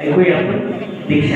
అయిపోయినప్పుడు దీక్ష.